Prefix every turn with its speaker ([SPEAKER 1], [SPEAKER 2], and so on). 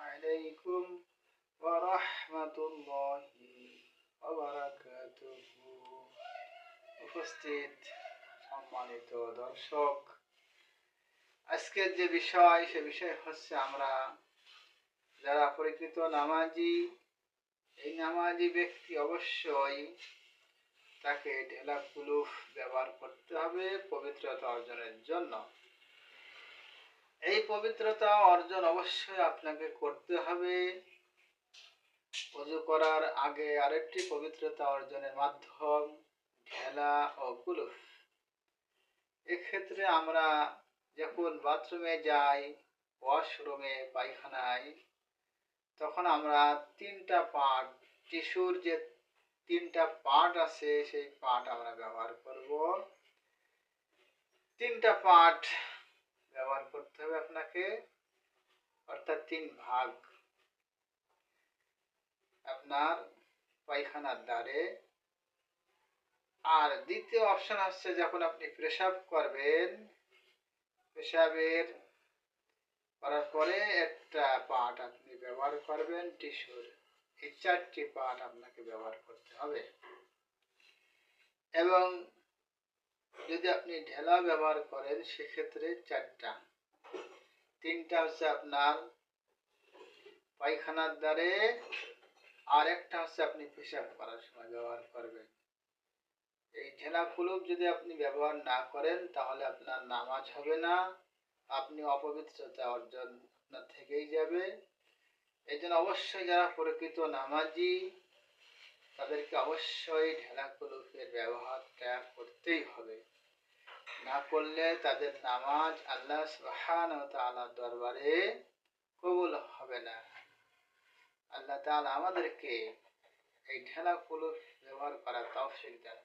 [SPEAKER 1] আলাইকুম ওয়া রাহমাতুল্লাহি ওয়া বারাকাতুহু উপস্থিত সম্মানিত দর্শক, আজকের যে বিষয়, সে বিষয় হচ্ছে আমরা যারা পরিকৃত নামাজি, এই নামাজি ব্যক্তি অবশ্যই তাকে ঢেলা কুলুফ ব্যবহার করতে হবে পবিত্রতা অর্জনের জন্য। এই পবিত্রতা অর্জন অবশ্যই আপনাকে করতে হবে। অজু করার আগে আরেকটি পবিত্রতা অর্জনের মাধ্যম ঢেলা ও কুলুফ এক্ষেত্রে আমরা যখন বাথরুমে যাই, ওয়াশরুমে, পায়খানায়, তখন আমরা তিনটা পার্ট, টিস্যুর যে তিনটা পার্ট আছে, সেই পার্ট আমরা ব্যবহার করব। তিনটা পার্ট ব্যবহার করতে হবে আপনাকে, অর্থাৎ তিন ভাগ। আপনার পায়খানার দ্বারে। আর দ্বিতীয় অপশন হচ্ছে যখন আপনি পেশাব করবেন পেশাবের করার পরে একটা পার্ট আপনি ব্যবহার করবেন টিস্যুর এই চারটি পার্ট আপনাকে ব্যবহার করতে হবে। এবং যদি আপনি ঢেলা ব্যবহার করেন, সেক্ষেত্রে চারটা। তিনটা হচ্ছে আপনার পায়খানার দ্বারে, আর একটা হচ্ছে আপনি পেশাব করার সময় ব্যবহার করবেন। এই ঢেলা কুলুপ যদি আপনি ব্যবহার না করেন, তাহলে আপনার নামাজ হবে না, আপনি অপবিত্রতা অর্জন আপনার থেকেই যাবে। এই জন্য অবশ্যই যারা প্রকৃত নামাজি, তাদেরকে অবশ্যই ঢেলা কুলুপের ব্যবহারটা করতেই হবে। না করলে তাদের নামাজ আল্লাহ সুহান দরবারে কবুল হবে না। আল্লাহ তালা আমাদেরকে এই ঢেলা কুলুপ ব্যবহার করার তফসিল দান